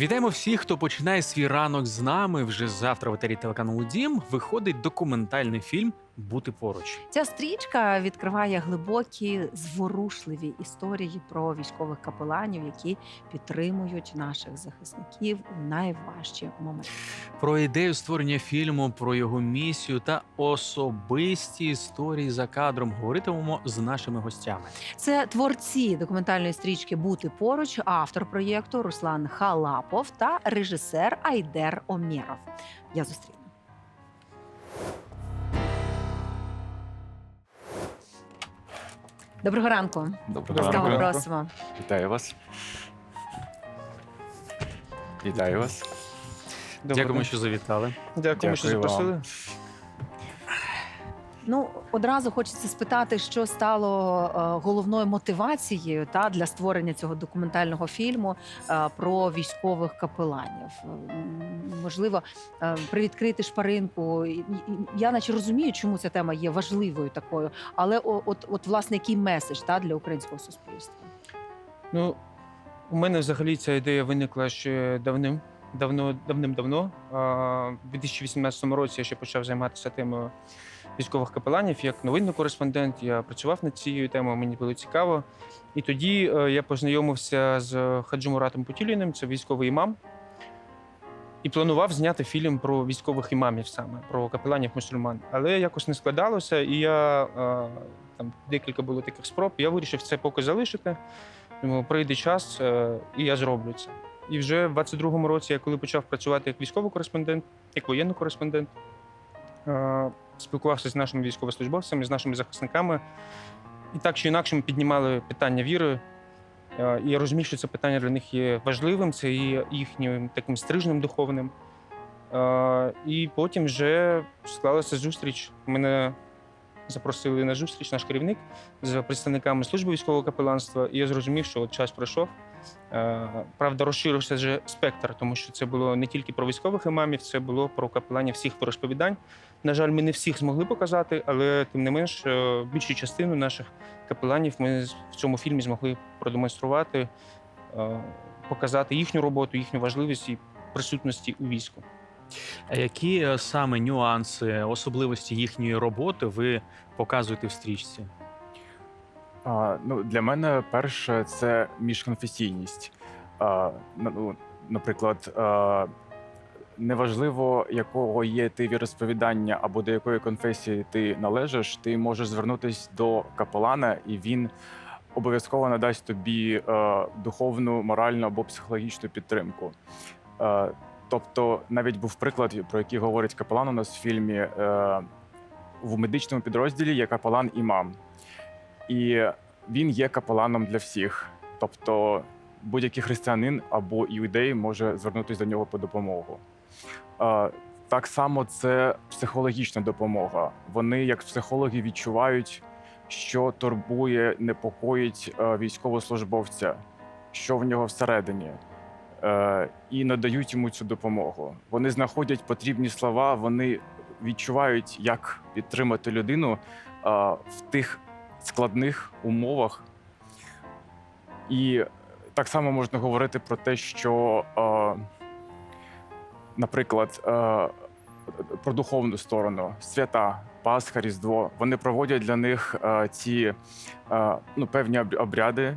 Вітаємо всіх, хто починає свій ранок з нами. Вже завтра в етері телеканалу Дім виходить документальний фільм Бути поруч. Ця стрічка відкриває глибокі, зворушливі історії про військових капеланів, які підтримують наших захисників у найважчі моменти. Про ідею створення фільму, про його місію та особисті історії за кадром говоритимемо з нашими гостями. Це творці документальної стрічки Бути поруч, автор проєкту Руслан Халапов та режисер Айдер Омєров. Я зустріну. Доброго ранку. Доброго Ласкаво ранку. просимо. Вітаю вас. Вітаю вас. Дякуємо, що завітали. Дякуємо, що Дякую вам. запросили. Ну, одразу хочеться спитати, що стало е, головною мотивацією та для створення цього документального фільму е, про військових капеланів. Можливо, е, привідкрити шпаринку. Я наче розумію, чому ця тема є важливою такою, але от, от власне, який меседж та для українського суспільства? Ну, у мене взагалі ця ідея виникла ще давним. Давно, давним-давно. У 2018 році я ще почав займатися темою військових капеланів. Як новинний кореспондент, я працював над цією темою, мені було цікаво. І тоді е, я познайомився з Хаджимуратом Путіліним, це військовий імам. І планував зняти фільм про військових імамів саме, про капеланів мусульман. Але якось не складалося, і я е, там декілька було таких спроб. Я вирішив це поки залишити. Думаю, прийде час, е, і я зроблю це. І вже в 22-му році, я коли почав працювати як військовий кореспондент, як воєнний кореспондент, е, спілкувався з нашими військовослужбовцями, з нашими захисниками. І так чи інакше ми піднімали питання віри. Е, І я розумів, що це питання для них є важливим, це є їхнім таким стрижнем духовним. Е, І потім вже склалася зустріч. Мене запросили на зустріч наш керівник з представниками служби військового капеланства, і я зрозумів, що час пройшов. Е, Правда, розширився вже спектр, тому що це було не тільки про військових імамів, це було про капеланів всіх розповідань. На жаль, ми не всіх змогли показати, але тим не менш, е, більшу частину наших капеланів ми в цьому фільмі змогли продемонструвати, е, показати їхню роботу, їхню важливість і присутності у війську. А які саме нюанси, особливості їхньої роботи ви показуєте в стрічці? А, ну, для мене перше це міжконфесійність. А, ну, наприклад, а, неважливо, якого є ти віросповідання або до якої конфесії ти належиш, ти можеш звернутися до капелана, і він обов'язково надасть тобі е, духовну, моральну або психологічну підтримку. Е, тобто, навіть був приклад, про який говорить капелан у нас в фільмі. Е, в медичному підрозділі є капелан імам. І він є капеланом для всіх. Тобто будь-який християнин або іудей може звернутися до нього по допомогу. Так само це психологічна допомога. Вони, як психологи, відчувають, що турбує, непокоїть е, військовослужбовця, що в нього всередині, е, і надають йому цю допомогу. Вони знаходять потрібні слова, вони відчувають, як підтримати людину е, в тих складних умовах. І так само можна говорити про те, що, е, наприклад, е, про духовну сторону, свята, Пасха, Різдво, вони проводять для них е, ці ну, певні обряди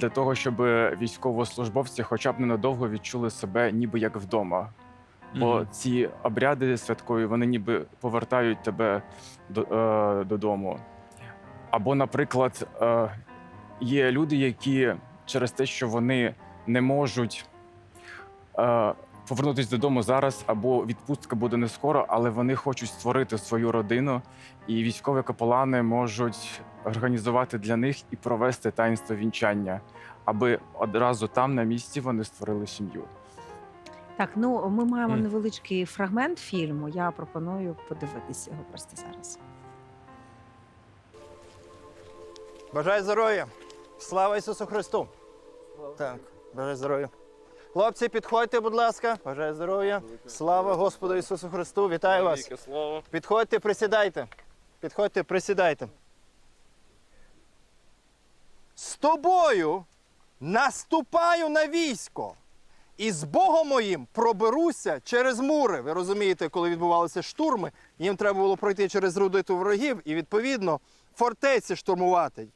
для того, щоб військовослужбовці хоча б ненадовго відчули себе ніби як вдома. Бо ці обряди святкові, вони ніби повертають тебе до, додому. Або, наприклад, е, є люди, які через те, що вони не можуть е, повернутися додому зараз, або відпустка буде не скоро, але вони хочуть створити свою родину, і військові капелани можуть організувати для них і провести таїнство вінчання, аби одразу там на місці вони створили сім'ю. Так, ну ми маємо невеличкий фрагмент фільму. Я пропоную подивитися його просто зараз. Бажаю здоров'я! Слава Ісусу Христу! Так, бажаю здоров'я. Хлопці, підходьте, будь ласка. Бажаю здоров'я. Слава Господу Ісусу Христу! Вітаю вас! Підходьте, присідайте. Підходьте, присідайте. З тобою наступаю на військо і з Богом моїм проберуся через мури. Ви розумієте, коли відбувалися штурми, їм треба було пройти через рудиту ворогів і, відповідно, фортеці штурмувати.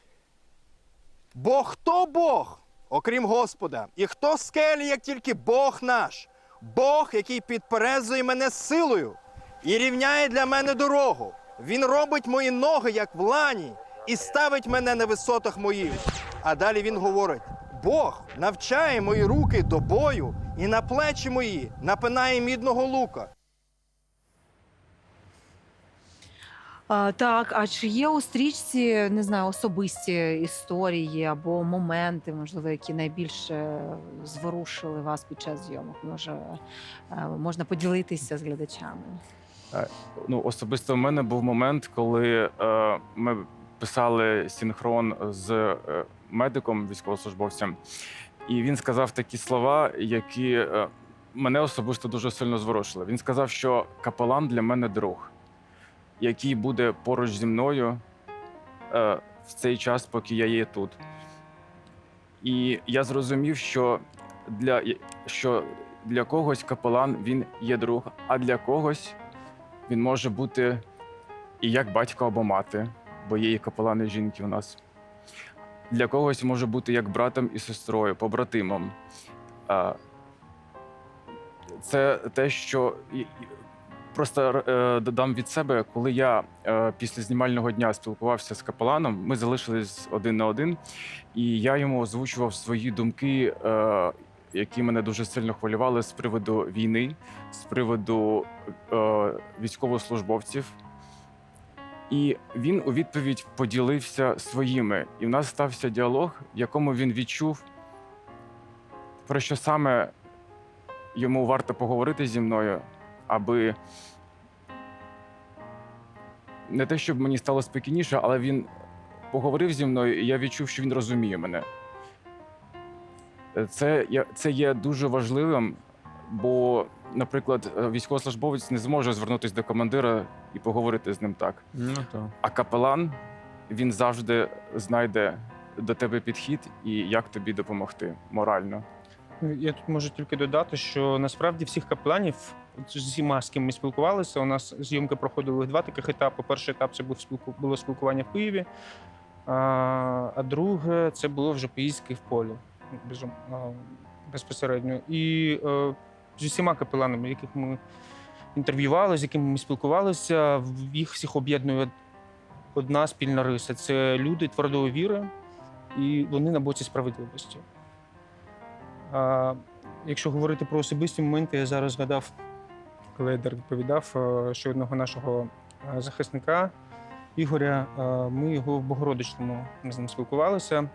Бо хто Бог, окрім Господа, і хто скелі, як тільки Бог наш, Бог, який підперезує мене силою і рівняє для мене дорогу. Він робить мої ноги, як в лані, і ставить мене на висотах моїх. А далі він говорить: Бог навчає мої руки до бою і на плечі мої напинає мідного лука. Так, а чи є у стрічці, не знаю, особисті історії або моменти, можливо, які найбільше зворушили вас під час зйомок? Може, е, можна поділитися з глядачами? Ну, особисто в мене був момент, коли е, ми писали синхрон з е, медиком, військовослужбовцем, і він сказав такі слова, які е, мене особисто дуже сильно зворушили. Він сказав, що капелан для мене друг, який буде поруч зі мною е, в цей час, поки я є тут. І я зрозумів, що для, що для когось капелан він є друг, а для когось він може бути і як батько або мати, бо є і капелани жінки у нас. Для когось може бути як братом і сестрою, побратимом. А, Це те, що просто е, додам від себе, коли я е, після знімального дня спілкувався з капеланом, ми залишились один на один, і я йому озвучував свої думки, е, які мене дуже сильно хвилювали з приводу війни, з приводу військовослужбовців. І він у відповідь поділився своїми. І в нас стався діалог, в якому він відчув, про що саме йому варто поговорити зі мною, аби не те, щоб мені стало спокійніше, але він поговорив зі мною, і я відчув, що він розуміє мене. Це, це є дуже важливим, бо, наприклад, військовослужбовець не зможе звернутися до командира і поговорити з ним так. Ну то. А капелан він завжди знайде до тебе підхід і як тобі допомогти морально. Я тут можу тільки додати, що насправді всіх капеланів от з усіма, з ким ми спілкувалися, у нас зйомки проходили два таких етапи. Перший етап це було спілкування в Києві, а, друге це було вже поїздки в полі безпосередньо. І е, з усіма капеланами, яких ми інтерв'ювали, з якими ми спілкувалися, їх всіх об'єднує одна спільна риса: це люди твердої віри, і вони на боці справедливості. Якщо говорити про особисті моменти, я зараз згадав, коли Едер відповідав, е, що одного нашого е, захисника Ігоря, е, ми його в Богородичному ми з ним спілкувалися.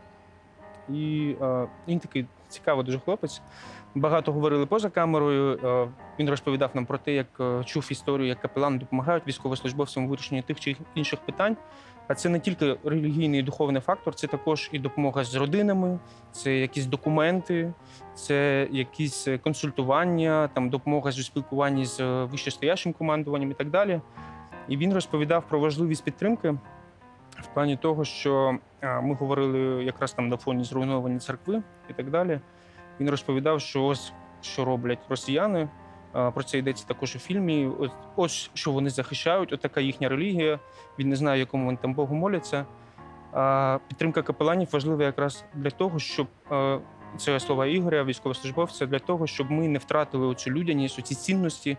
І він такий цікавий дуже хлопець. Багато говорили поза камерою. Він розповідав нам про те, як чув історію, як капелани допомагають військовослужбовцям у вирішенні тих чи інших питань. А це не тільки релігійний і духовний фактор, це також і допомога з родинами, це якісь документи, це якісь е, консультування, там допомога з спілкуванні з е, вищестоящим командуванням і так далі. І він розповідав про важливість підтримки в плані того, що ми говорили якраз там на фоні зруйновані церкви і так далі. Він розповідав, що ось що роблять росіяни. Про це йдеться також у фільмі. Ось, ось що вони захищають, от така їхня релігія. Він не знає, якому вони там Богу моляться. А підтримка капеланів важлива якраз для того, щоб це слова Ігоря, військовослужбовця, для того, щоб ми не втратили оцю людяність, оці цінності.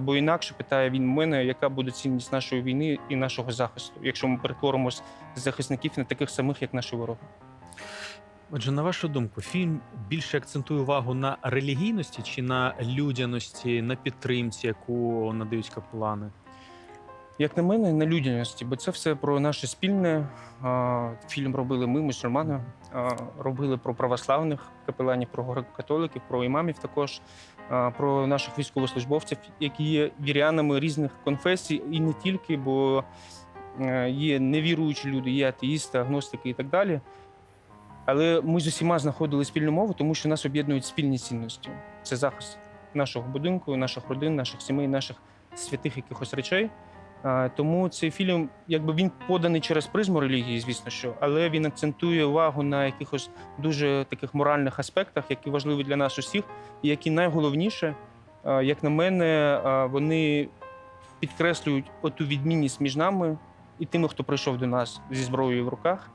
Бо інакше питає він мене, яка буде цінність нашої війни і нашого захисту, якщо ми перетворимось з захисників на таких самих, як наші вороги. Отже, на вашу думку, фільм більше акцентує увагу на релігійності чи на людяності, на підтримці, яку надають капелани? Як на мене, на людяності, бо це все про наше спільне. Фільм робили ми, мусульмани, робили про православних капеланів, про греко-католиків, про імамів також, про наших військовослужбовців, які є вірянами різних конфесій, і не тільки, бо е, є невіруючі люди, є атеїсти, агностики і так далі. Але ми з усіма знаходили спільну мову, тому що нас об'єднують спільні цінності. Це захист нашого будинку, наших родин, наших сімей, наших святих якихось речей. Тому цей фільм, якби він поданий через призму релігії, звісно, що, але він акцентує увагу на якихось дуже таких моральних аспектах, які важливі для нас усіх, і які найголовніше, як на мене, вони підкреслюють оту відмінність між нами і тими, хто прийшов до нас зі зброєю в руках,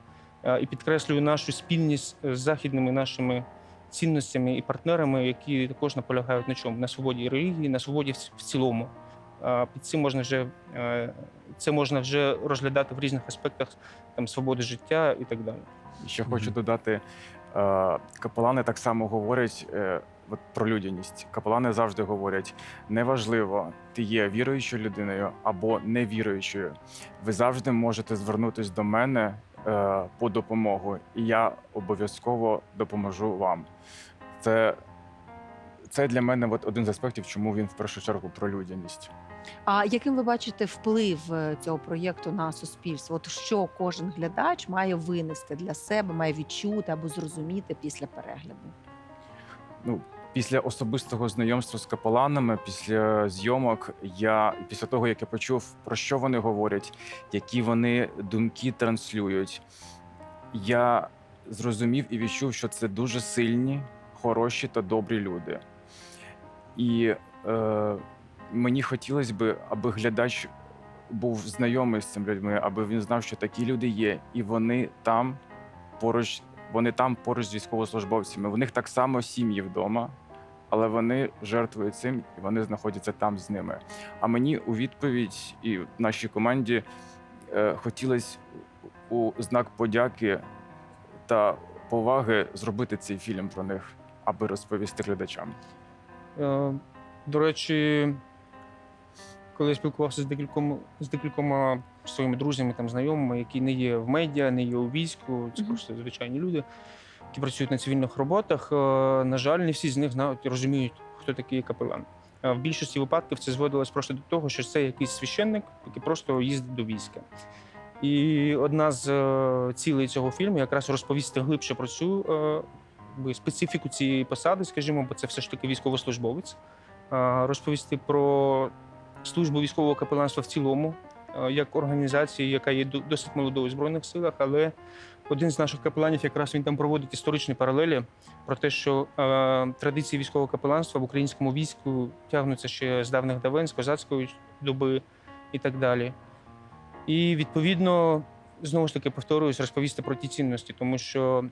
і підкреслює нашу спільність з західними нашими цінностями і партнерами, які також наполягають на чому? На свободі релігії, на свободі в цілому. Під цим можна вже е, це можна вже розглядати в різних аспектах там свободи життя і так далі. Ще хочу додати: е, капелани так само говорять е, от про людяність. Капелани завжди говорять: неважливо, ти є віруючою людиною або невіруючою. Ви завжди можете звернутися до мене е, по допомогу, і я обов'язково допоможу вам. Це, це для мене от один з аспектів, чому він в першу чергу про людяність. А яким ви бачите вплив е, цього проєкту на суспільство? От що кожен глядач має винести для себе, має відчути або зрозуміти після перегляду? ну, після особистого знайомства з капеланами, після зйомок, я після того, як я почув, про що вони говорять, які вони думки транслюють, я зрозумів і відчув, що це дуже сильні, хороші та добрі люди. І е, мені хотілося б, аби глядач був знайомий з цими людьми, аби він знав, що такі люди є, і вони там поруч вони там поруч з військовослужбовцями. У них так само сім'ї вдома, але вони жертвують цим і вони знаходяться там з ними. А мені у відповідь і в нашій команді е, хотілося у знак подяки та поваги зробити цей фільм про них, аби розповісти глядачам. Е, До речі, коли я спілкувався з декількома з декількома своїми друзями, там знайомими, які не є в медіа, не є у війську, це просто звичайні люди, які працюють на цивільних роботах. е, На жаль, не всі з них знають розуміють, хто такий капелан. Е, В більшості випадків це зводилось просто до того, що це якийсь священник, який просто їздить до війська. І одна з е, цілей цього фільму якраз розповісти глибше про цю специфіку цієї посади, скажімо, бо це все ж таки військовослужбовець. Розповісти про службу військового капеланства в цілому, як організації, яка є до- досить молодою в збройних силах, але один з наших капеланів якраз він там проводить історичні паралелі про те, що е, традиції військового капеланства в українському війську тягнуться ще з давних давен, з козацької доби і так далі. І відповідно, знову ж таки повторююсь, розповісти про ті цінності, тому що,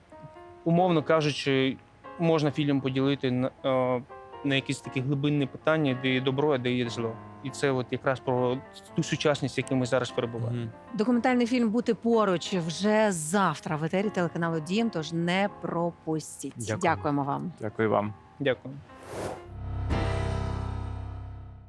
умовно кажучи, можна фільм поділити на, е, на якісь такі глибинні питання, де є добро, а де є зло. І це от якраз про ту сучасність, яку ми зараз перебуваємо. Мгм. Документальний фільм Бути поруч вже завтра в етері телеканалу Дім. Тож не пропустіть. Дякую. Дякуємо вам. Дякую вам. Дякую.